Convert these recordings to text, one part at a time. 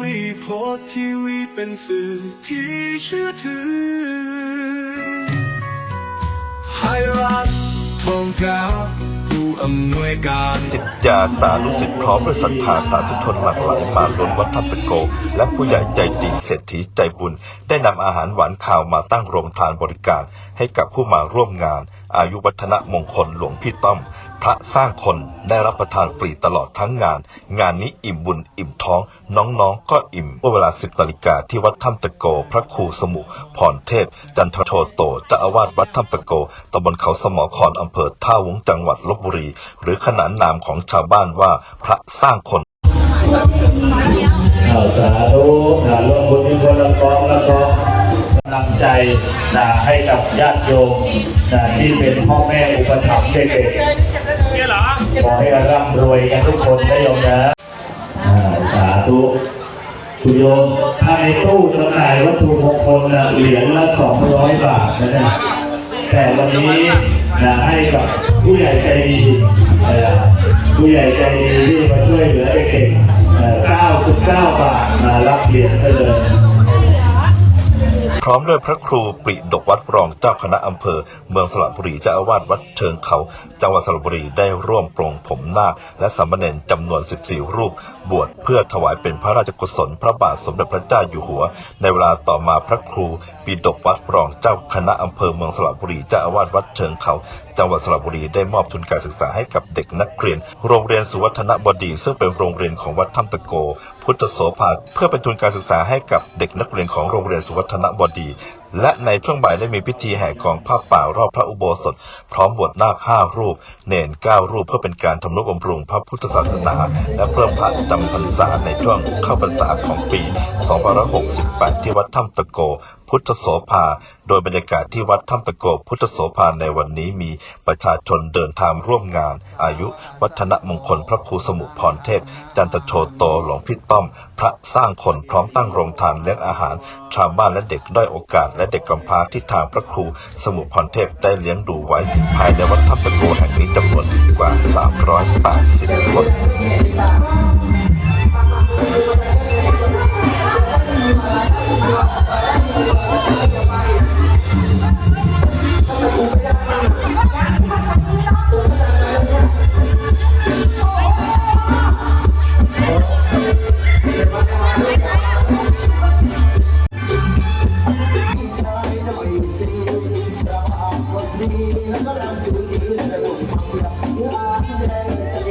วีโพสต์ทีวีเป็นสื่อที่เชื่อถือไทยรัฐทองกาผู้อำนวยการจิตยาสานุสิทธิ์พร้อมด้วยศรัทธาสาธุชนหลั่งไหลมาล้นวัดทับตะโก และผู้ใหญ่ใจดีเศรษฐีใจบุญ ได้นำอาหารหวานข้าวมาตั้งโรงทานบริการ ให้กับผู้มาร่วมงาน อายุวัฒนมงคลหลวงพี่ต้อม พระสร้างคนได้รับประทานฟรีตลอดทั้งงาน งานนี้อิ่มบุญอิ่มท้อง น้องๆ ก็อิ่มเมื่อเวลาสิบนาฬิกาที่วัดถ้ำตะโก พระครูสมุพรเทพ จันทโทโตเจ้าอาวาสวัดถ้ำตะโกตำบลเขาสมอคอนอำเภอท่าวงจังหวัดลบบุรี หรือขนานนามของชาวบ้านว่าพระสร้างคนอ่าสาธุนะร่วมบุญที่คนละกองละกอง กำลังใจนะให้กับญาติโยมนะที่เป็นพ่อแม่อุปถัมภ์เด็กๆขอให้ร่ำรวยกันทุกคนนะโยมนะสาธุคุณโยมถ้าในตู้จำหน่ายวัตถุมงคลเหรียญละสองร้อยบาทนะจ๊ะแต่วันนี้นะให้กับผู้ใหญ่ใจดีผู้ใหญ่ใจดีที่มาช่วยเหลือเด็กๆเอ่อ99 บาทมารับเหรียญไปเลย พร้อมด้วยพระครูปริดกวัดรองเจ้าคณะอำเภอ เมืองสระบุรีเจ้าอาวาสวัดเชิงเขา จังหวัดสระบุรีได้ร่วมปรงผมนาคและสามเณรจำนวน 14 รูป บวชเพื่อถวายเป็นพระราชกุศลพระบาทสมเด็จพระเจ้าอยู่หัว ในเวลาต่อมาพระครูปิดกวัดรองเจ้าคณะอำเภอเมืองสระบุรีเจ้าอาวาสวัดเชิงเขา จังหวัดสระบุรีได้มอบทุนการศึกษาให้กับเด็กนักเรียน โรงเรียนสุวัฒนบดีซึ่งเป็นโรงเรียนของวัดถ้ำตะโกพุทธโสภาเพื่อเป็นทุนการศึกษาให้กับเด็กนักเรียนของโรงเรียนสุวัฒนบดี และในช่วงบ่ายได้มีพิธีแห่กองผ้าป่ารอบพระอุโบสถ พร้อมบวชนาคห้ารูป เนนเก้ารูปเพื่อเป็นการทำนุบำรุงพระพุทธศาสนา และเพิ่มพระจำพรรษาในช่วงเข้าพรรษาของปี 2568 ที่วัดถ้ำตะโก พุทธโสภา โดยบรรยากาศที่วัดถ้ำตะโกพุทธโสภาในวันนี้มีประชาชนเดินทางร่วมงาน อายุ วัฒนมงคลพระครูสมุพรเทพ จันทโชโตหลวงพี่ต้อม พระสร้างคนพร้อมตั้งโรงทานเลี้ยงอาหาร ชาวบ้านและเด็กด้อยโอกาส และเด็กกำพร้าที่ทางพระครูสมุพรเทพได้เลี้ยงดูไว้ ภายในวัดถ้ำตะโกแห่งนี้จำนวนกว่า 380 คน ส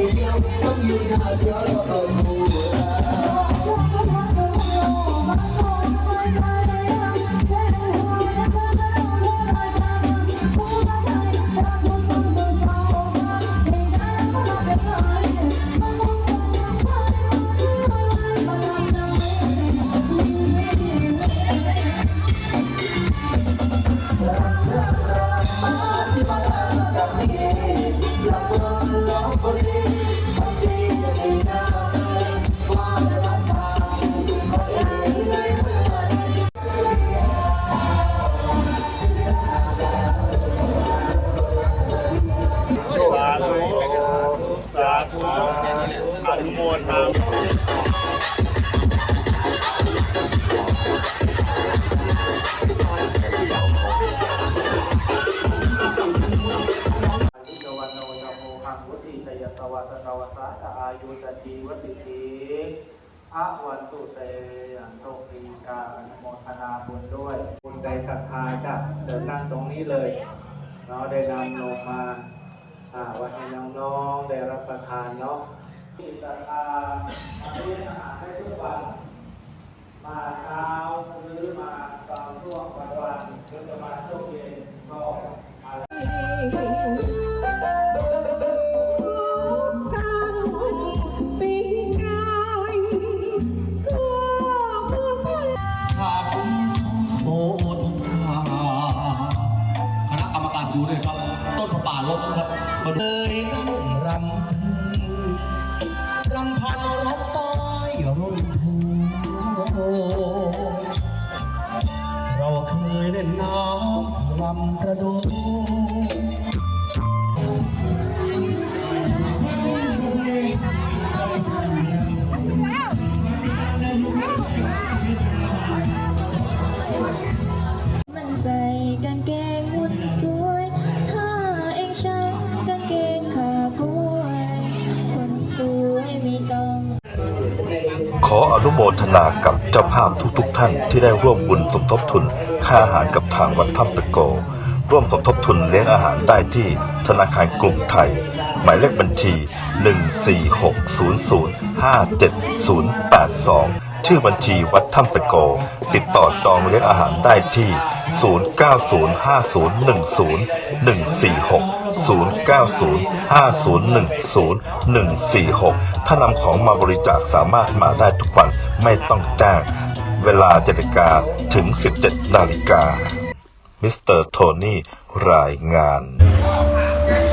นุโมทนานิจวันโนยโมหังวุติชยตวัตตวสาตอายุสจีวติทีอาวันตุเตยันโตปีกาอนุโมทนาบุญด้วยบุญใดศรัทธาจะเดินนั่งตรงนี้เลยเนาะได้นำลงมา อ่าวันให้น้องๆได้รับประทานเนาะ ที่ศรัท พันร้องใต้ร่มทูเราเคยเล่นน้ำลำกระโดด นุโมทนากับเจ้าภาพทุกๆทท่านที่ได้ร่วมบุญสมทบทุน ค่าอาหารกับทางวัดถ้ำตะโก ร่วมสมทบทุนเลี้ยงอาหารได้ที่ธนาคารกรุงไทย หมายเลขบัญชี 14600578082 ชื่อบัญชีวัดถ้ำตะโก ติดต่อจองเลี้ยงอาหารได้ที่ 0905010146 0905010146 ถ้านำของมาบริจาคสามารถมาได้ทุกวันไม่ต้องแจ้ง เวลา7นาฬิกาถึง 17นาฬิกา มิสเตอร์โทนี่รายงาน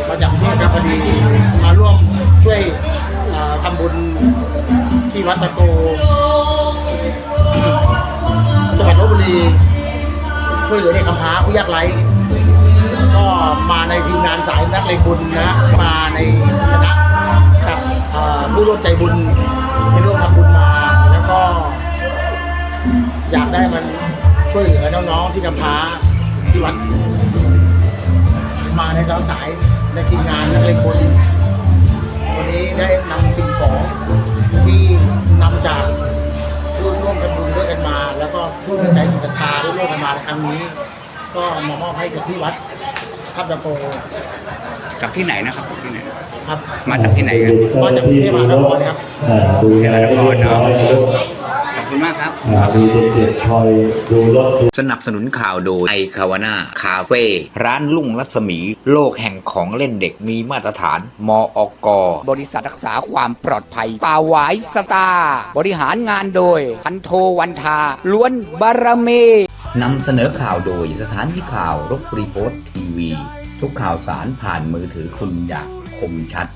มาจากกรุงเทพครับพอดีมาร่วมช่วยทำบุญที่วัดตะโกจังหวัดลบบุรีช่วยเหลือเด็กกำพร้าผู้ยากไร้ก็มาในทีมงานสายนักเลงบุญนะมาในคณะกับผู้ร่วมใจบุญที่ร่วมทำบุญมา แล้วก็ อยากได้มันช่วยเหลือน้องๆที่กำพร้า ที่วัด มาในสาวสายในทีมงานนักเลงบุญวันนี้ได้นำสิ่งของที่นำจากร่วมร่วมกันบุญด้วยกันมา แล้วก็ผู้มีใจศรัทธาได้ร่วมกันมาในครั้งนี้ ก็มามอบให้กับที่วัดทับตะโกจากที่ไหนนะครับที่ไหนครับ มาจากที่ไหนกันมาจากกรุงเทพมหานครครับดูแลได้เรียบร้อยนะครับขอบคุณมาก ครับอ่ามีเด็กๆคอยดูรถดูสนับสนุนข่าวโดยไอคาวาน่าคาเฟ่ร้านลุ่งรัศมี โลกแห่งของเล่นเด็กมีมาตรฐานมอกบริษัทรักษาความปลอดภัยป่าหวายสตาร์บริหารงานโดย พันโทวันทา ล้วนบารมีนำเสนอข่าวโดยสถานีข่าวรบรีโพสทีวี ทุกข่าวสารผ่านมือถือคุณอย่างคมชัด